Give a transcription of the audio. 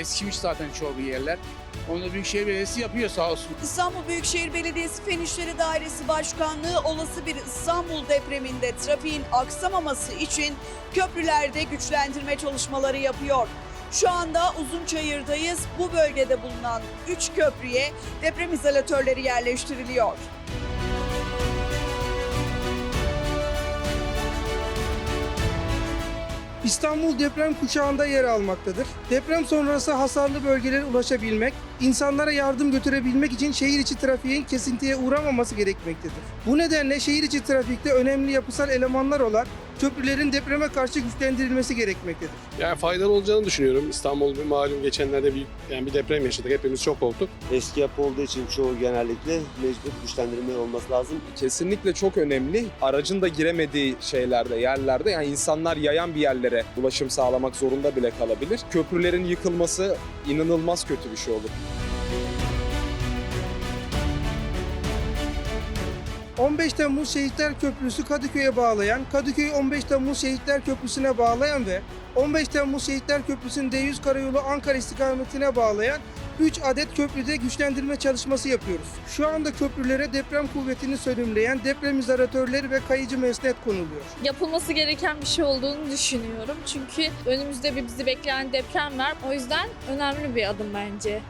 Eskimiş zaten çoğu yerler. Onu Büyükşehir Belediyesi yapıyor sağ olsun. İstanbul Büyükşehir Belediyesi Fen İşleri Dairesi Başkanlığı olası bir İstanbul depreminde trafiğin aksamaması için köprülerde güçlendirme çalışmaları yapıyor. Şu anda Uzunçayır'dayız. Bu bölgede bulunan 3 köprüye deprem izolatörleri yerleştiriliyor. İstanbul deprem kuşağında yer almaktadır. Deprem sonrası hasarlı bölgelere ulaşabilmek, insanlara yardım götürebilmek için şehir içi trafiğin kesintiye uğramaması gerekmektedir. Bu nedenle şehir içi trafikte önemli yapısal elemanlar olan köprülerin depreme karşı güçlendirilmesi gerekmektedir. Yani faydalı olacağını düşünüyorum. İstanbul bir malum geçenlerde bir yani bir deprem yaşadık. Hepimiz çok korktuk. Eski yapı olduğu için çoğu genellikle mecbur güçlendirme olması lazım. kesinlikle çok önemli. Aracın da giremediği şeylerde, yerlerde yani insanlar yayan bir yerlere ulaşım sağlamak zorunda bile kalabilir. Köprülerin yıkılması inanılmaz kötü bir şey olur. 15 Temmuz Şehitler Köprüsü Kadıköy'e bağlayan, Kadıköy 15 Temmuz Şehitler Köprüsü'ne bağlayan ve 15 Temmuz Şehitler Köprüsü'nün D100 karayolu Ankara istikametine bağlayan 3 adet köprüde güçlendirme çalışması yapıyoruz. Şu anda köprülere deprem kuvvetini sönümleyen deprem izolatörleri ve kayıcı mesnet konuluyor. yapılması gereken bir şey olduğunu düşünüyorum. Çünkü önümüzde bir bizi bekleyen deprem var. O yüzden önemli bir adım bence.